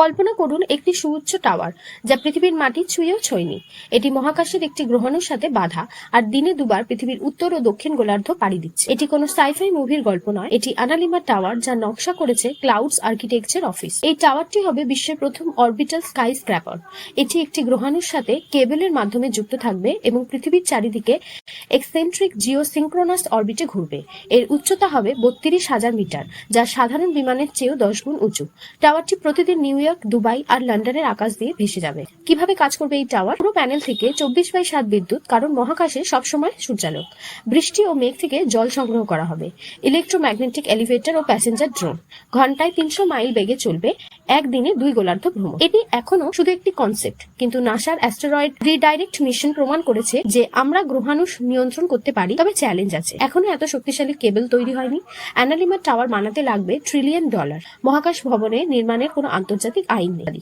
কল্পনা করুন একটি সুউচ্চ টাওয়ার, যা পৃথিবীর মাটি ছুঁয়েও ছোঁয়নি। এটি মহাকাশের একটি গ্রহাণুর সাথে বাধা, আর দিনে দুবার পৃথিবীর উত্তর ও দক্ষিণ গোলার্ধ পাড়ি দিচ্ছে। এটি কোনো সাইফাই মুভির গল্প নয়, এটি আনালিমা টাওয়ার যা নকশা করেছে ক্লাউডস আর্কিটেকচার অফিস। এই টাওয়ারটি হবে বিশ্বের প্রথম অরবিটাল স্কাই স্ক্র্যাপার এটি একটি গ্রহাণুর সাথে কেবলের মাধ্যমে যুক্ত থাকবে এবং পৃথিবীর চারিদিকে এক্সেন্ট্রিক জিও সিঙ্ক্রোনাস অরবিটে ঘুরবে। এর উচ্চতা হবে বত্রিশ হাজার মিটার, যা সাধারণ বিমানের চেয়েও দশ গুণ উঁচু। টাওয়ারটি প্রতিদিন নিউ ইয়র্ক দুবাই আর লন্ডনের আকাশ দিয়ে ভেসে যাবে। কীভাবে কাজ করবে এই টাওয়ার? পুরো প্যানেল থেকে চব্বিশ বাই সাত বিদ্যুৎ, কারণ মহাকাশে সবসময় সূর্যালোক। বৃষ্টি ও মেঘ থেকে জল সংগ্রহ করা হবে। ইলেকট্রোম্যাগনেটিক এলিভেটর ও প্যাসেঞ্জার ড্রোন। ঘন্টায় তিনশো মাইল বেগে চলবে একদিনে দুই গোলার্ধ ভ্রমণ। এটি এখনও শুধু একটি কনসেপ্ট, কিন্তু নাসার অ্যাস্টেরয়েড রিডাইরেক্ট মিশন প্রমাণ করেছে যে আমরা গ্রহাণু নিয়ন্ত্রণ করতে পারি, তবে চ্যালেঞ্জ আছে। এখনও এত শক্তিশালী কেবল তৈরি হয়নি। অ্যানালিমার টাওয়ার বানাতে লাগবে ট্রিলিয়ন ডলার মহাকাশ ভবনে নির্মাণের কোনো আন্তর্জাতিক আইন নেই